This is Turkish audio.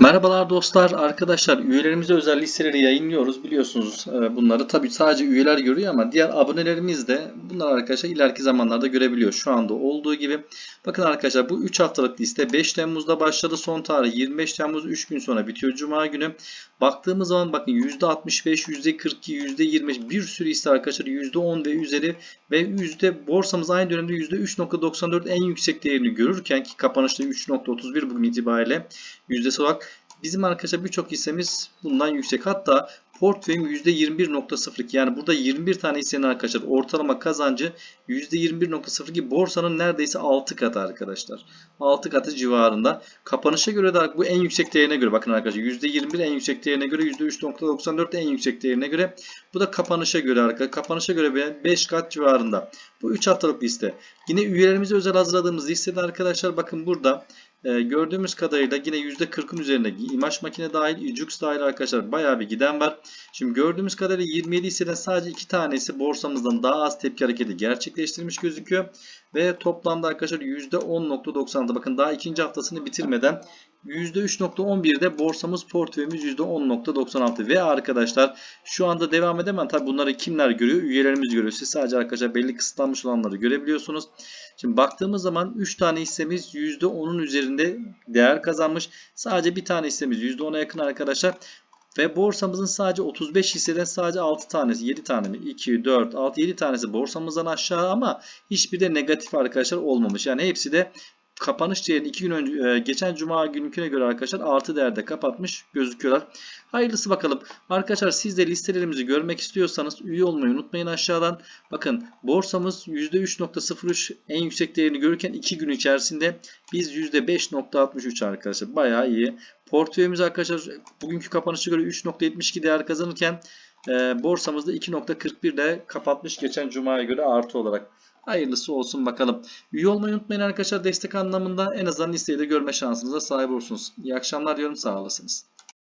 Merhabalar dostlar, arkadaşlar üyelerimize özel listeleri yayınlıyoruz biliyorsunuz e, bunları. Tabii sadece üyeler görüyor ama diğer abonelerimiz de bunları arkadaşlar ileriki zamanlarda görebiliyor. Şu anda olduğu gibi. Bakın arkadaşlar bu 3 haftalık liste 5 Temmuz'da başladı. Son tarih 25 Temmuz 3 gün sonra bitiyor Cuma günü. Baktığımız zaman bakın %65, %42, %25 bir sürü hisse arkadaşlar %10 ve üzeri ve yüzde borsamız aynı dönemde %3.94 en yüksek değerini görürken ki kapanışta 3.31 bugün itibariyle yüzdesi olarak bizim arkadaşlar birçok hissemiz bundan yüksek. Hatta portföyüm %21.02 yani burada 21 tane hissenin arkadaşlar ortalama kazancı %21.02 borsanın neredeyse 6 katı arkadaşlar. 6 katı civarında. Kapanışa göre de bu en yüksek değerine göre bakın arkadaşlar %21 en yüksek değerine göre %3.94 en yüksek değerine göre bu da kapanışa göre arkadaşlar. Kapanışa göre 5 kat civarında. Bu 3 haftalık liste. Yine üyelerimize özel hazırladığımız listede arkadaşlar bakın burada ee, gördüğümüz kadarıyla yine %40'ın üzerinde imaj makine dahil, Ijux dahil arkadaşlar bayağı bir giden var. Şimdi gördüğümüz kadarıyla 27 hisseden sadece 2 tanesi borsamızdan daha az tepki hareketi gerçekleştirmiş gözüküyor. Ve toplamda arkadaşlar %10.96 bakın daha ikinci haftasını bitirmeden %3.11'de borsamız portföyümüz %10.96 ve arkadaşlar şu anda devam edemem. Tabi bunları kimler görüyor? Üyelerimiz görüyor. Siz sadece arkadaşlar belli kısıtlanmış olanları görebiliyorsunuz. Şimdi baktığımız zaman 3 tane hissemiz %10'un üzerinde değer kazanmış. Sadece bir tane hissemiz %10'a yakın arkadaşlar. Ve borsamızın sadece 35 hisseden sadece 6 tanesi 7 tane mi? 2, 4, 6, 7 tanesi borsamızdan aşağı ama hiçbir de negatif arkadaşlar olmamış. Yani hepsi de kapanış değerini 2 gün önce e, geçen cuma günküne göre arkadaşlar artı değerde kapatmış gözüküyorlar. Hayırlısı bakalım. Arkadaşlar siz de listelerimizi görmek istiyorsanız üye olmayı unutmayın aşağıdan. Bakın borsamız %3.03 en yüksek değerini görürken 2 gün içerisinde biz %5.63 arkadaşlar. Bayağı iyi. Portföyümüz arkadaşlar bugünkü kapanışa göre 3.72 değer kazanırken e, borsamızda 2.41 ile kapatmış geçen cumaya göre artı olarak. Hayırlısı olsun bakalım. Üye olmayı unutmayın arkadaşlar destek anlamında en azından listeyi de görme şansınıza sahip olursunuz. İyi akşamlar diyorum sağ olasınız.